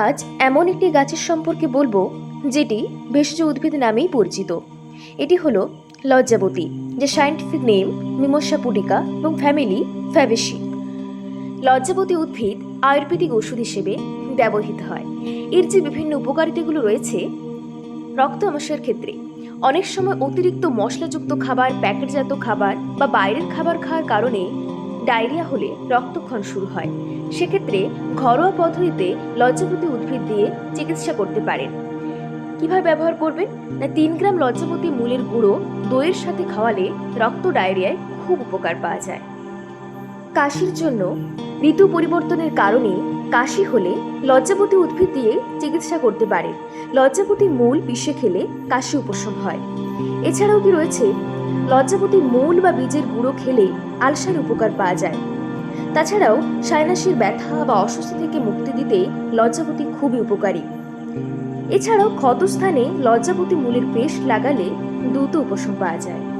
আজ এমন একটি গাছের সম্পর্কে বলব, যেটি ভেষজ উদ্ভিদ নামেই পরিচিত। এটি হলো লজ্জাবতী, যে সায়েন্টিফিক নেম মিমোসা পুডিকা এবং ফ্যামিলি ফ্যাবেসি লজ্জাবতী উদ্ভিদ আয়ুর্বেদিক ওষুধ হিসেবে ব্যবহৃত হয়। এর যে বিভিন্ন উপকারিতাগুলো রয়েছে, রক্ত আমাশয়ের ক্ষেত্রে। অনেক সময় অতিরিক্ত মশলাযুক্ত খাবার, প্যাকেটজাত খাবার বা বাইরের খাবার খাওয়ার কারণে ডায়রিয়া হলে রক্তক্ষণ শুরু হয়। সেক্ষেত্রে ঘরোয়া পদ্ধতিতে লজ্জাপতি উদ্ভিদ দিয়ে চিকিৎসা করতে পারেন। কীভাবে ব্যবহার করবেন? না, তিন গ্রাম লজ্জাপতি মূলের গুঁড়ো দইয়ের সাথে খাওয়ালে রক্ত ডায়রিয়ায় খুব উপকার পাওয়া যায়। কাশির জন্য ঋতু পরিবর্তনের কারণে কাশি হলে লজ্জাপতি উদ্ভিদ দিয়ে চিকিৎসা করতে পারেন। লজ্জাপতি মূল পিষে খেলে কাশি উপশম হয়। এছাড়াও কি রয়েছে? লজ্জাপতি মূল বা বীজের গুঁড়ো খেলে আলসার উপকার পাওয়া যায়। তাছাড়াও সাইনাসের ব্যথা বা অস্বস্তি থেকে মুক্তি দিতে লজ্জাপতি খুবই উপকারী। এছাড়াও ক্ষতস্থানে লজ্জাপতি মূলের পেস্ট লাগালে দ্রুত উপশম পাওয়া যায়।